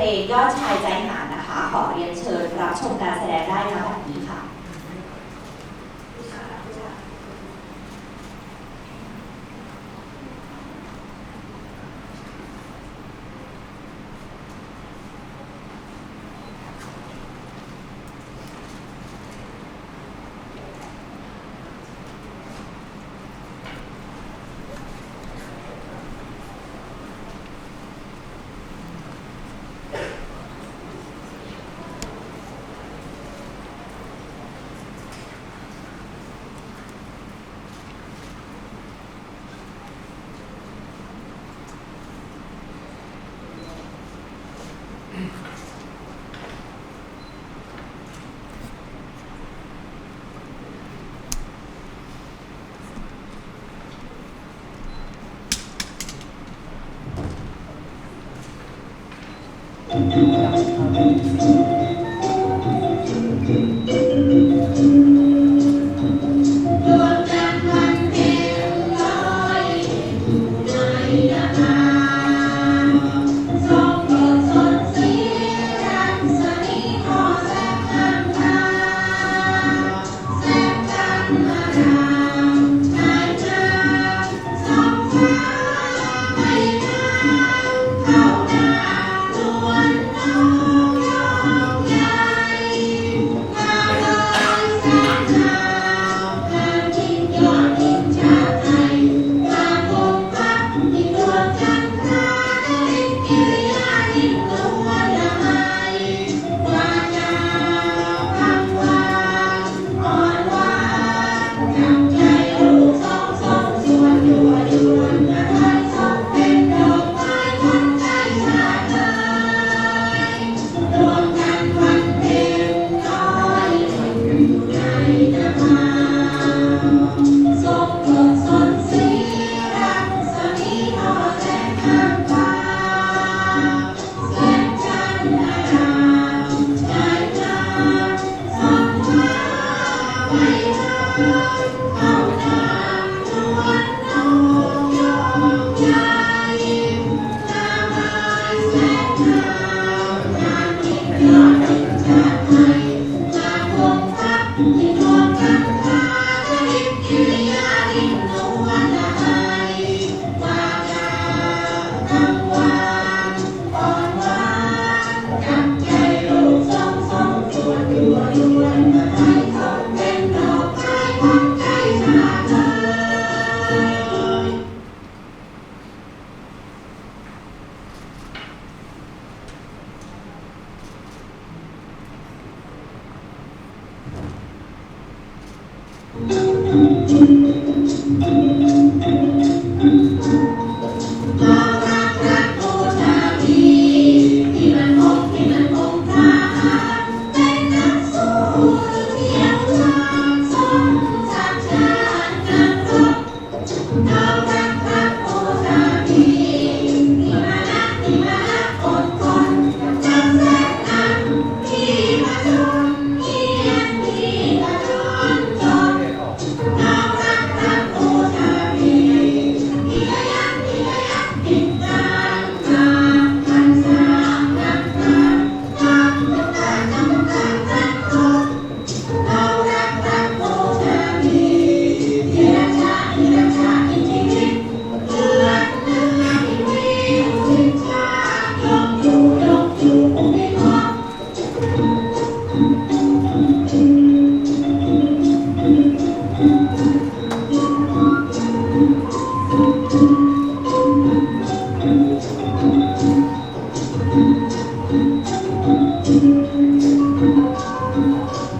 เพลงยอดชายใจหานะคะ ขอเรียนเชิญรับชมการแสดงได้นะแบบนี้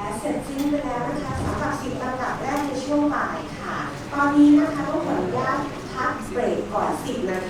และเสร็จสิ้นไปแล้วนะคะสำหรับสิบลำดับแรกในช่วงบ่ายค่ะ ตอนนี้นะคะต้องขออนุญาตพักเบรกก่อนสิบนาที